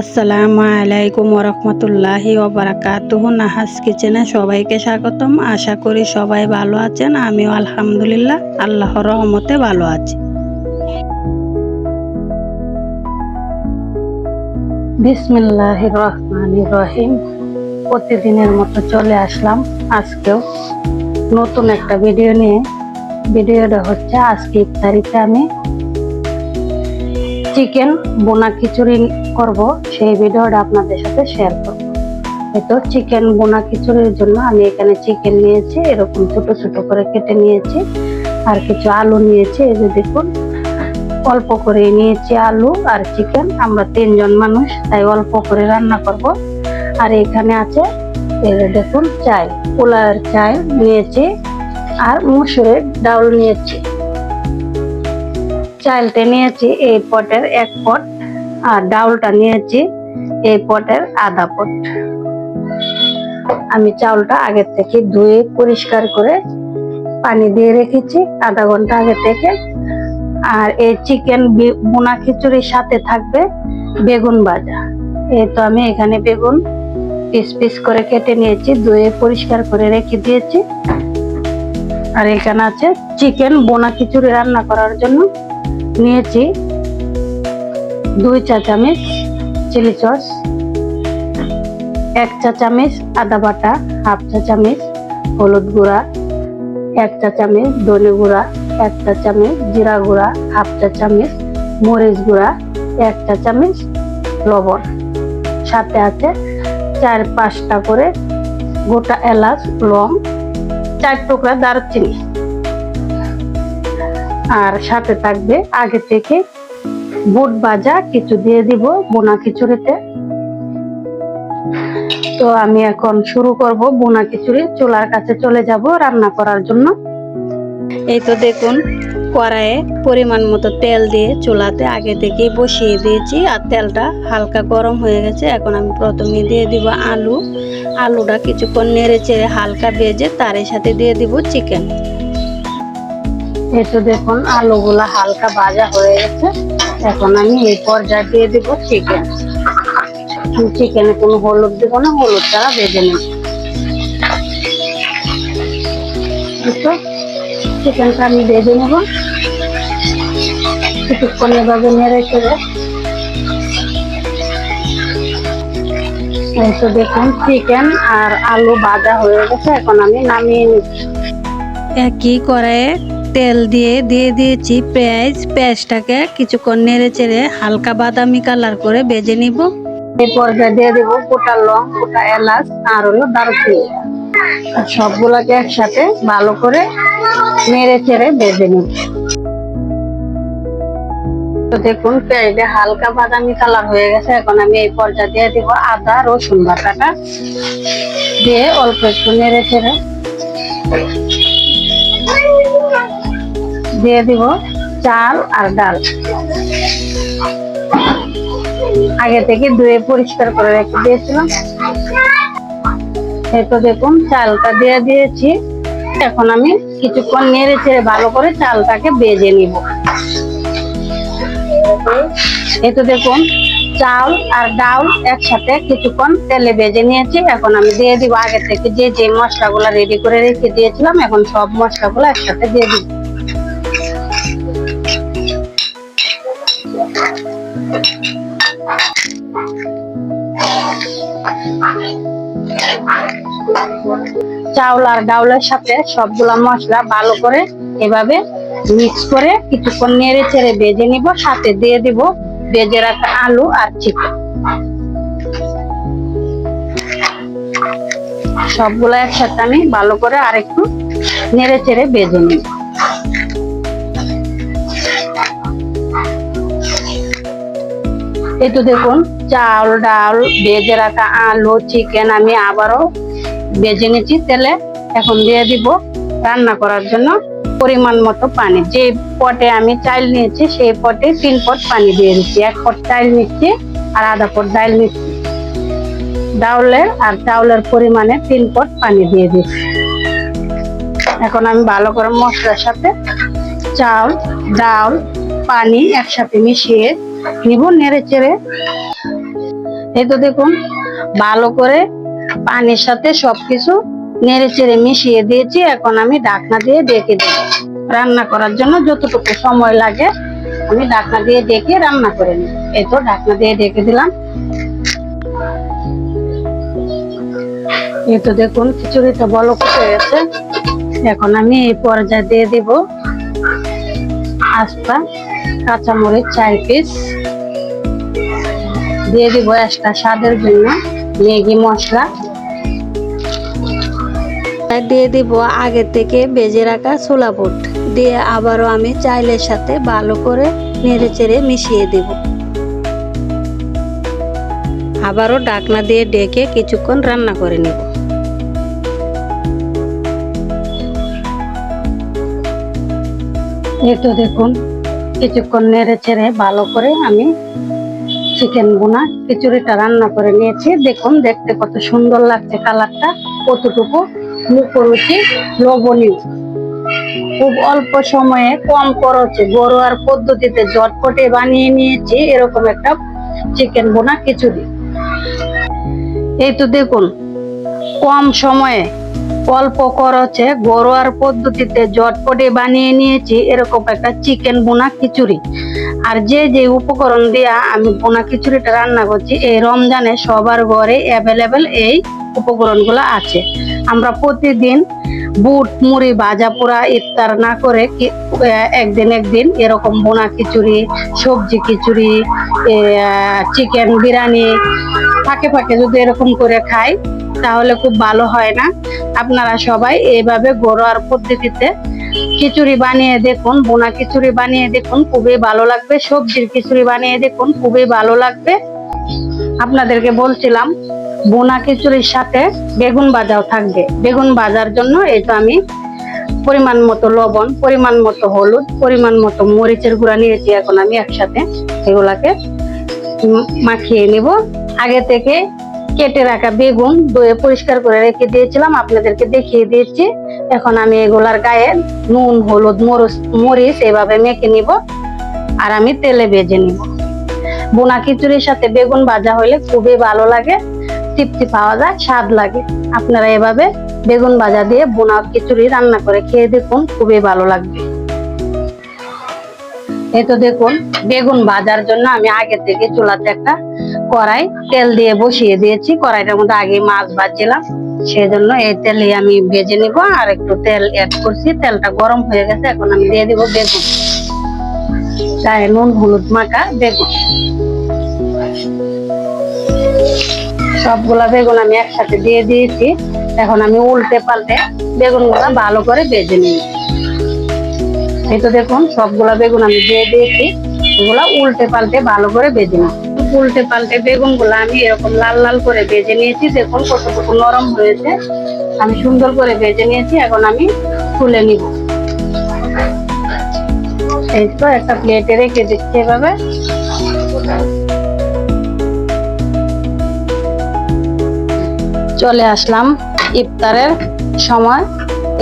আসসালামু আলাইকুম ওরহমতুল্লাহি ওবরাকাতুহ নাহাস কিচেনে সবাইকে স্বাগতম। আশা করি সবাই ভালো আছেন, আমিও আলহামদুলিল্লাহ, আল্লাহর রহমতে ভালো আছি। বিসমিল্লাহ রহমান রহিম। প্রতিদিনের মতো চলে আসলাম আজকেও নতুন একটা ভিডিও নিয়ে। ভিডিওটা হচ্ছে আজকে ইফতারিতে আমি চিকেন বোনা খিচুড়ি করব, সেই ভিডিওটা আপনাদের সাথে শেয়ার করব। তো চিকেন বোনা খিচুড়ির জন্য আমি এখানে চিকেন নিয়েছি, এরকম ছোট ছোট করে কেটে নিয়েছি, আর কিছু আলু নিয়েছি, এই যে দেখুন, অল্প করে নিয়েছি আলু আর চিকেন আমরা তিনজন মানুষ, তাই অল্প করে রান্না করব। আর এখানে আছে দেখুন, চাই পোলার চাই নিয়েছি, আর মুসুরের ডাউল নিয়েছি। চালটা নিয়েছি, এই পটের এক পট। আর ডাউলটা নিয়েছি এই পটের আধা পট। আমি চাউলটা আগে থেকে ধুয়ে পরিষ্কার করে পানি দিয়ে রেখেছি আধা ঘণ্টা আগে থেকে। আর এই চিকেন বোনা খিচুড়ির সাথে থাকবে বেগুন ভাজা। এই তো আমি এখানে বেগুন পিস পিস করে কেটে নিয়েছি, ধুয়ে পরিষ্কার করে রেখে দিয়েছি। আর এখানে আছে চিকেন বোনা খিচুড়ি রান্না করার জন্য নিয়েছি দুই চা চামচ চিলি সস, এক চা চামচ আদা বাটা, হাফ চা চামচ হলুদ গুঁড়া, এক চা চামচ ধনে গুঁড়া, এক চা চামচ জিরা গুঁড়া, হাফ চা চামচ মরিচ গুঁড়া, এক চা চামচ লবণ। সাথে আছে চার পাঁচটা করে গোটা এলাচ, লং, চার টুকরা দারচিনি। আর সাথে থাকবে আগে থেকে বুট ভাজা, কিছু দিয়ে দিব বোনা খিচুড়িতে। তো আমি এখন শুরু করব বোনা খিচুড়ি, চুলার কাছে চলে যাব রান্না করার জন্য। এই তো দেখুন, কড়াইয়ে পরিমাণ মতো তেল দিয়ে চুলাতে আগে থেকেই বসিয়ে দিয়েছি, আর তেলটা হালকা গরম হয়ে গেছে। এখন আমি প্রথমে দিয়ে দিব আলু। আলুটা কিছুক্ষণ নেড়ে চেড়ে হালকা ভেজে তার সাথে দিয়ে দিব চিকেন। এই তো দেখুন, আলুগুলা হালকা ভাজা হয়ে গেছে। এখন আমি এই পর্যায়ে দিয়ে দেবো চিকেন চিকেনে কোনো হলুদ দেবো না, হলুদ ছাড়া ভেজে নেব। চিকেনটা আমি ভেজে নেব। কিছুক্ষণ এভাবে নেড়ে চেড়ে। এই তো দেখুন চিকেন আর আলু ভাজা হয়ে গেছে, এখন আমি নামিয়ে নিচ্ছি। একই কড়াইয়ে তেল দিয়ে দিয়ে দিয়েছি পেঁয়াজ পেঁয়াজটাকে কিছুক্ষণ নেড়ে চেড়ে হালকা বাদামি কালার করে ভেজে নিব। এই পর্যায়ে দিয়ে দেব গোটা লং, গোটা এলাচ, আর হলো দারুচিনি। সবগুলাকে একসাথে ভালো করে নেড়ে চেড়ে ভেজে নিব। তো দেখুন পেঁয়াজটা হালকা বাদামি কালার হয়ে গেছে। এখন আমি এই পর্যায়ে দিয়ে দিব আদা, রসুন বাটাটা। দিয়ে অল্প একটু নেড়ে চেড়ে দিয়ে দিব চাল আর ডাল। আগে থেকে ধুয়ে পরিষ্কার করে রেখে দিয়েছিলাম। তো দেখুন চালটা দিয়ে দিয়েছি। এখন আমি কিছুক্ষণ নেড়ে চেড়ে ভালো করে চালটাকে বেজে নিব। এতো দেখুন চাল আর ডাল একসাথে কিছুক্ষণ তেলে ভেজে নিয়েছি। এখন আমি দিয়ে দিব আগে থেকে যে যে মশলাগুলো রেডি করে রেখে দিয়েছিলাম, এখন সব মশলাগুলো একসাথে দিয়ে দিব। চাউল আর ডাউলের সাথে সবগুলা মশলা ভালো করে এভাবে মিক্স করে কিছুক্ষণ নেড়ে চেড়ে ভেজে নিব, সাথে দিয়ে দিব ভেজে রাখা আলু আর চিকেন সবগুলা একসাথে আমি ভালো করে আরেকটু নেড়ে চেড়ে ভেজে নিব। এই দেখুন, চাল, ডাল, ভেজে রাখা আলু চিকেন আমি আবারও ভেজে নিচ্ছি তেলে। এখন দিয়ে দিব রান্না করার জন্য পরিমাণ মতো পানি। যে পটে আমি চাল নিয়েছি, সেই পটে তিন পট পানি দিয়ে দিচ্ছি। এক পট চাল নিচ্ছি আর আধা পট ডাল নিচ্ছি। ডাউলের আর চাউলের পরিমাণে তিন পট পানি দিয়ে দিচ্ছি। এখন আমি ভালো করে মশলার সাথে চাল, ডাল, পানি একসাথে মিশিয়ে নিব নেড়ে চেড়ে। এই তো দেখুন, ভালো করে পানির সাথে সবকিছু নেড়ে চেড়ে মিশিয়ে দিয়েছি। এখন আমি ঢাকনা দিয়ে ডেকে দেব রান্না করার জন্য যতটুকু সময় লাগে, আমি ঢাকনা দিয়ে ডেকে রান্না করে নিই এই তো ঢাকনা দিয়ে ডেকে দিলাম। এই তো দেখুন, খিচুড়িটা বলো হয়ে গেছে। এখন আমি এই পর্যায়ে দিয়ে দিব আস্তা। কাঁচামরিচ চার পিস দিয়ে দিব একটা স্বাদের জন্য ম্যাগি মশলা। দিয়ে দিব আগে থেকে বেজে রাখা ছোলা বুট। দিয়ে আবারও আমি চাইলের সাথে ভালো করে নেড়ে চেড়ে মিশিয়ে দেব। আবারও ডাকনা দিয়ে ডেকে কিছুক্ষণ রান্না করে নেব। এই তো দেখুন। কিছুক্ষণ নেড়ে চেড়ে ভালো করে আমি চিকেন বোনা খিচুড়িটা রান্না করে নিয়েছি। দেখুন, দেখতে কত সুন্দর লাগছে কালারটা। কতটুকু মুখরুচি লবণীয় খুব অল্প সময়ে কম খরচে ঘরোয়ার পদ্ধতিতে জটপটে বানিয়ে নিয়েছি এরকম একটা চিকেন বোনা খিচুড়ি। এই তো দেখুন, কম সময়ে অল্প খরচে ঘরোয়ার পদ্ধতিতে জটপটে বানিয়ে নিয়েছি। এরকম একটা চিকেন বোনা খিচুড়ি। আর যে যে উপকরণ দিয়া আমি বোনা খিচুড়িটা রান্না করছি, এই রমজানে সবার ঘরে অ্যাভেলেবেল এই উপকরণগুলো আছে। আমরা প্রতিদিন বুট, মুড়ি, ভাজা পোড়া ইফতার না করে একদিন একদিন এরকম বোনা খিচুড়ি, সবজি খিচুড়ি চিকেন বিরিয়ানি ফাঁকে ফাঁকে যদি এরকম করে খাই, তাহলে খুব ভালো হয় না। আপনারা সবাই এইভাবে ঘরোয়ার পদ্ধতিতে খিচুড়ি বানিয়ে দেখুন, বোনা খিচুড়ি বানিয়ে দেখুন, খুবই ভালো লাগবে। সবজির খিচুড়ি বানিয়ে দেখুন, খুবই ভালো লাগবে। আপনাদেরকে বলছিলাম বোনা খিচুড়ির সাথে বেগুন ভাজাও থাকবে। বেগুন ভাজার জন্য এই তো আমি পরিমাণ মতো লবণ, পরিমাণ মতো হলুদ, পরিমাণ মতো মরিচের গুঁড়া নিয়েছি এখন আমি একসাথে। এগুলাকে মাখিয়ে নিব। আগে থেকে কেটে রাখা বেগুন ধুয়ে পরিষ্কার করে রেখে দিয়েছিলাম, আপনাদেরকে দেখিয়ে দিয়েছি। এখন আমি এগুলার গায়ে নুন, হলুদ মরিচ মরিচ এভাবে মেখে নিব আর আমি তেলে ভেজে নিব। বোনা খিচুড়ির সাথে বেগুন ভাজা হলে খুবই ভালো লাগে। তৃপ্তি পাওয়া যায়, স্বাদ লাগে। আপনারা এভাবে বেগুন ভাজা দিয়ে বোনা খিচুড়ি রান্না করে খেয়ে দেখুন, খুবই ভালো লাগবে। এই তো দেখুন, বেগুন ভাজার জন্য আমি আগে থেকে চুলাতে একটা কড়াই তেল দিয়ে বসিয়ে দিয়েছি। কড়াইটার মধ্যে আগে মাছ ভাজছিলাম। সেই জন্য এই তেলে আমি ভেজে নিব আর একটু তেল অ্যাড করছি। তেলটা গরম হয়ে গেছে, এখন আমি দিয়ে দিব বেগুন। গায়ে নুন, হলুদ মাখা বেগুন। সবগুলা বেগুন আমি একসাথে দিয়ে দিয়েছি। এখন আমি উল্টে পাল্টে বেগুনগুলা ভালো করে বেজে নিই এই তো দেখুন, সবগুলা বেগুন আমি দিয়ে দিয়েছি। এগুলা উল্টে পাল্টে ভালো করে বেজে নিই উল্টে পাল্টে বেগুনগুলা আমি এরকম লাল লাল করে বেজে নিয়েছি। দেখুন কতটুকু নরম হয়েছে। আমি সুন্দর করে বেজে নিয়েছি। এখন আমি তুলে নিব। এই তো একটা প্লেটে রেখে দিচ্ছি এভাবে। চলে আসলাম ইফতারের সময়।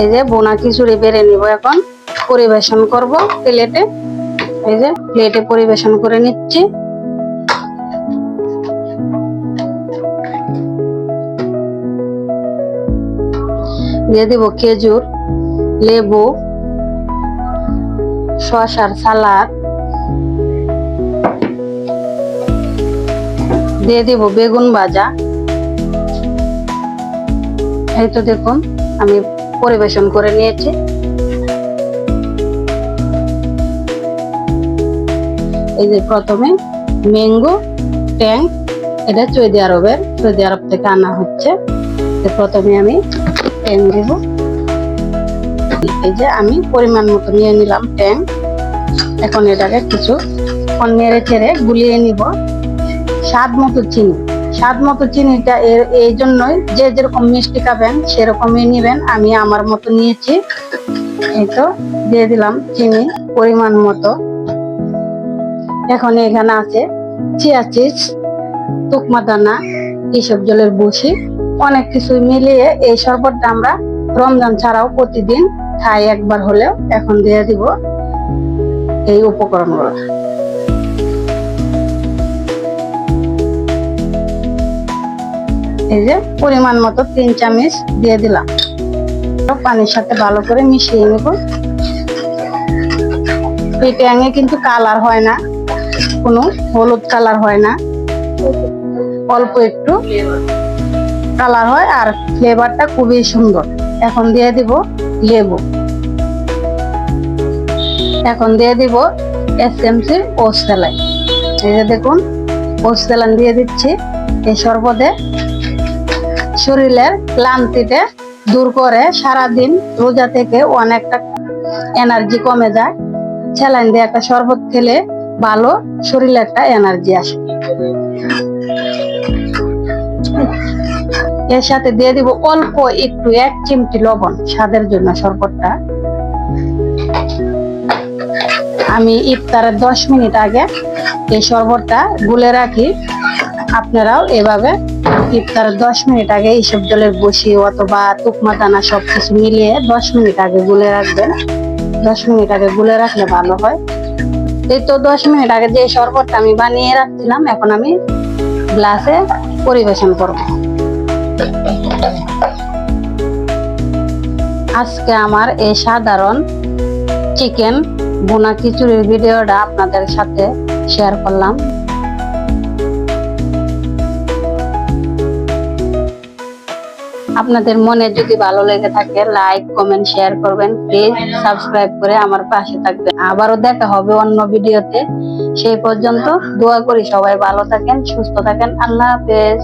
এই যে বোনা খিচুড়ি বেড়ে নিব এখন। পরিবেশন করব প্লেটে। এই যে প্লেটে পরিবেশন করে নিচ্ছি। দিয়ে দিব খেজুর, লেবু, শসার সালাদ। দিয়ে দিব বেগুন ভাজা। এই তো দেখুন, আমি পরিবেশন করে নিয়েছি। এই যে প্রথমে ম্যাঙ্গো, ট্যাং, এটা সৌদি আরবের, সৌদি আরব থেকে আনা হচ্ছে। প্রথমে আমি ট্যাং দেব। এই যে আমি পরিমাণ মতো নিয়ে নিলাম ট্যাং। এখন এটাকে কিছু নেড়ে চেড়ে গুলিয়ে নিব। স্বাদ মতো চিনি। স্বাদ মতো চিনিটা এর এই জন্যই যে যেরকম মিষ্টি খাবেন সেরকমই নেবেন। আমি আমার মতো নিয়েছি। এই তো দিয়ে দিলাম চিনি পরিমাণ মতো। এখন এখানে আছে চিয়া চিজ তুকমা দানা এইসব জলের বসি। অনেক কিছু মিলিয়ে এই শরবতটা আমরা রমজান ছাড়াও প্রতিদিন খাই একবার হলেও। এখন দিয়ে দিব এই উপকরণগুলো। যে পরিমাণ মতো তিন চামচ দিয়ে দিলাম। পানির সাথে ভালো করে মিশিয়ে নেব। এই ট্যাঙে কিন্তু কালার হয় না, কোনো হলুদ কালার হয় না। অল্প একটু কালার হয় আর ফ্লেভারটা খুবই সুন্দর। এখন দিয়ে দিব লেবু। এখন দিয়ে দিব এসএমসি ওস্টেলাই এই যে দেখুন ওস্টেলান দিয়ে দিচ্ছি। এই শরবতে শরীরের ক্লান্তিতে দূর করে সারাদিন রোজা থেকে অনেকটা এনার্জি কমে যায়। স্যালাইন দিয়ে একটা শরবত খেলে ভালো শরীরে একটা এনার্জি আসে। এর সাথে দিয়ে দিব অল্প একটু এক চিমটি লবণ স্বাদের জন্য শরবতটা। আমি ইফতারের দশ মিনিট আগে এই শরবতটা গুলে রাখি। আপনারাও এভাবে ইফতারের দশ মিনিট আগে এইসব জলের বসি অথবা তুকমা দানা সব কিছু মিলিয়ে দশ মিনিট আগে গুলে রাখবেন। দশ মিনিট আগে গুলে রাখলে ভালো হয়। এই তো দশ মিনিট আগে যে শরবতটা আমি বানিয়ে রাখছিলাম, এখন আমি গ্লাসে পরিবেশন করব। আজকে আমার এই সাধারণ চিকেন বোনা খিচুড়ির ভিডিওটা আপনাদের সাথে শেয়ার করলাম। আপনাদের মনে যদি ভালো লেগে থাকে লাইক কমেন্ট শেয়ার করবেন। প্লিজ সাবস্ক্রাইব করে আমার পাশে থাকবেন। আবারও দেখা হবে অন্য ভিডিওতে। সেই পর্যন্ত দোয়া করি সবাই ভালো থাকেন, সুস্থ থাকেন। আল্লাহ হাফেজ।